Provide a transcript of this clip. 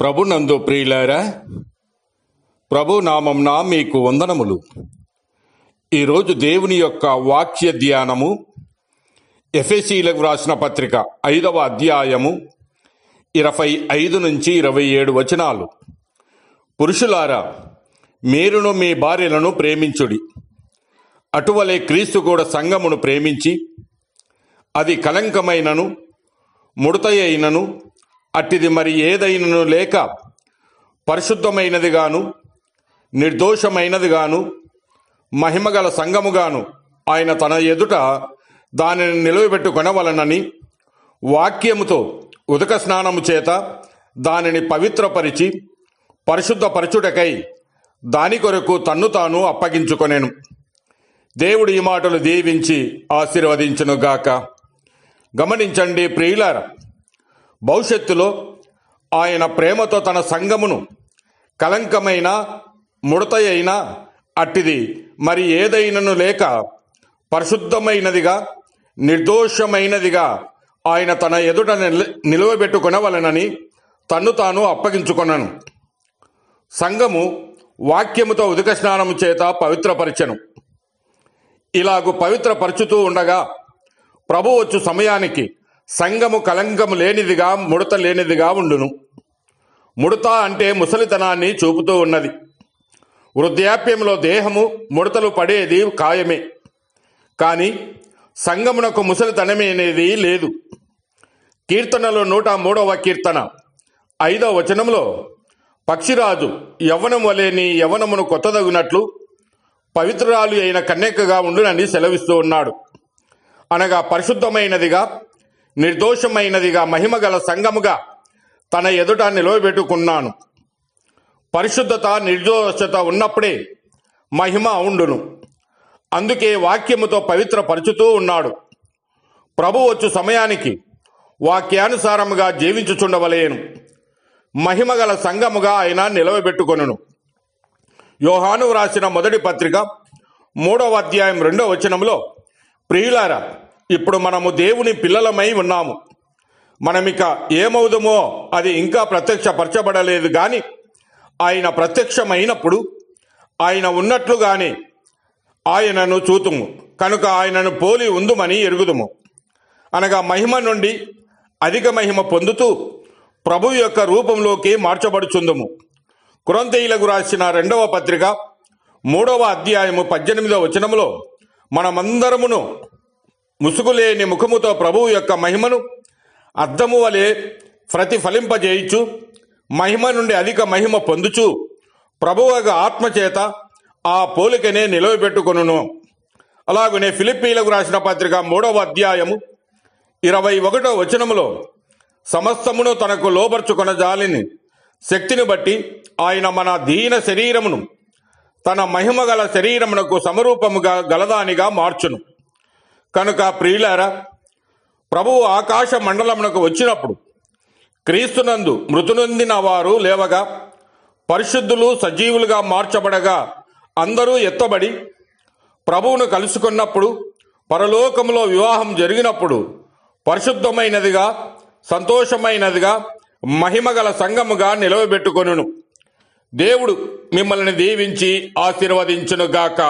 ప్రభునందు ప్రియులారా ప్రభు నామంన మీకు వందనములు. ఈరోజు దేవుని యొక్క వాక్య ధ్యానము ఎఫ్ఎసీలకు వ్రాసిన పత్రిక ఐదవ అధ్యాయము ఇరవై ఐదు నుంచి ఇరవై ఏడు వచనాలు. పురుషులారా మీరును మీ భార్యలను ప్రేమించుడి. అటువలే క్రీస్తు కూడా సంఘమును ప్రేమించి అది కలంకమైనను ముడతయైనను అట్టిది మరి ఏదైనను లేక పరిశుద్ధమైనదిగాను నిర్దోషమైనదిగాను మహిమగల సంఘముగాను ఆయన తన ఎదుట దానిని నిలువబెట్టుకొనవలనని వాక్యముతో ఉదక స్నానము చేత దానిని పవిత్రపరిచి పరిశుద్ధపరచుటకై దాని కొరకు తన్ను తాను అప్పగించుకొనేను. దేవుడు ఈ మాటలు దీవించి ఆశీర్వదించునుగాక. గమనించండి ప్రియులారా భవిష్యత్తులో ఆయన ప్రేమతో తన సంఘమును కలంకమైన ముడతయైన అట్టిది. మరి ఏదైనను లేక పరిశుద్ధమైనదిగా నిర్దోషమైనదిగా ఆయన తన ఎదుట నిల తన్ను తాను అప్పగించుకొనను. సంఘము వాక్యముతో ఉదక స్నానము చేత పవిత్రపరచెను. ఇలాగు పవిత్రపరచుతూ ఉండగా ప్రభు వచ్చు సమయానికి సంఘము కలంకము లేనిదిగా ముడత లేనిదిగా ఉండును. ముడత అంటే ముసలితనాన్ని చూపుతూ ఉన్నది. వృద్ధాప్యంలో దేహము ముడతలు పడేది ఖాయమే. కానీ సంగమునకు ముసలితనమే అనేది లేదు. కీర్తనలో నూట మూడవ కీర్తన ఐదవ వచనంలో పక్షిరాజు యవ్వనం వలె నీ యవ్వనమును కొత్తదగునట్లు పవిత్రురాలు అయిన కన్యకగా ఉండునని సెలవిస్తూ ఉన్నాడు. అనగా పరిశుద్ధమైనదిగా నిర్దోషమైనదిగా మహిమగల సంఘముగా తన ఎదుట నిలవబెట్టుకున్నాను. పరిశుద్ధత నిర్దోషత ఉన్నప్పుడే మహిమ ఉండును. అందుకే వాక్యముతో పవిత్రపరుచుతూ ఉన్నాడు. ప్రభు వచ్చు సమయానికి వాక్యానుసారముగా జీవించుచుండవలేను. మహిమగల సంఘముగా ఆయన నిలవబెట్టుకొనును. యోహాను వ్రాసిన మొదటి పత్రిక మూడవ అధ్యాయం రెండవ వచనంలో ప్రియులారా ఇప్పుడు మనము దేవుని పిల్లలమై ఉన్నాము. మనమిక ఏమవుదుమో అది ఇంకా ప్రత్యక్షపరచబడలేదు గాని ఆయన ప్రత్యక్షమైనప్పుడు ఆయన ఉన్నట్లుగానే ఆయనను చూతుము. కనుక ఆయనను పోలి ఉందుమని ఎరుగుదుము. అనగా మహిమ నుండి అధిక మహిమ పొందుతూ ప్రభు యొక్క రూపంలోకి మార్చబడుచుందుము. కురంతీయులకు రాసిన రెండవ పత్రిక మూడవ అధ్యాయము పద్దెనిమిదవ వచనములో మనమందరమును ముసుగులేని ముఖముతో ప్రభువు యొక్క మహిమను అద్దము వలె ప్రతిఫలింపజేయుచు. మహిమ నుండి అధిక మహిమ పొందుచు. ప్రభువగా ఆత్మచేత ఆ పోలికనే నిలవబెట్టుకొనును. అలాగనే ఫిలిప్పీలకు రాసిన పత్రిక మూడవ అధ్యాయము ఇరవై ఒకటో వచనములో సమస్తమును తనకు లోపరుచుకున్న జాలిని శక్తిని బట్టి ఆయన మన దీన శరీరమును తన మహిమ గల శరీరమునకు సమరూపముగా గలదానిగా మార్చును. కనుక ప్రియులారా ప్రభువు ఆకాశ మండలమునకు వచ్చినప్పుడు క్రీస్తునందు మృతునొందిన వారు లేవగా పరిశుద్ధులు సజీవులుగా మార్చబడగా అందరూ ఎత్తబడి ప్రభువును కలుసుకున్నప్పుడు పరలోకంలో వివాహం జరిగినప్పుడు పరిశుద్ధమైనదిగా సంతోషమైనదిగా మహిమగల సంఘముగా నిలవబెట్టుకొనును. దేవుడు మిమ్మల్ని దీవించి ఆశీర్వదించునుగాక.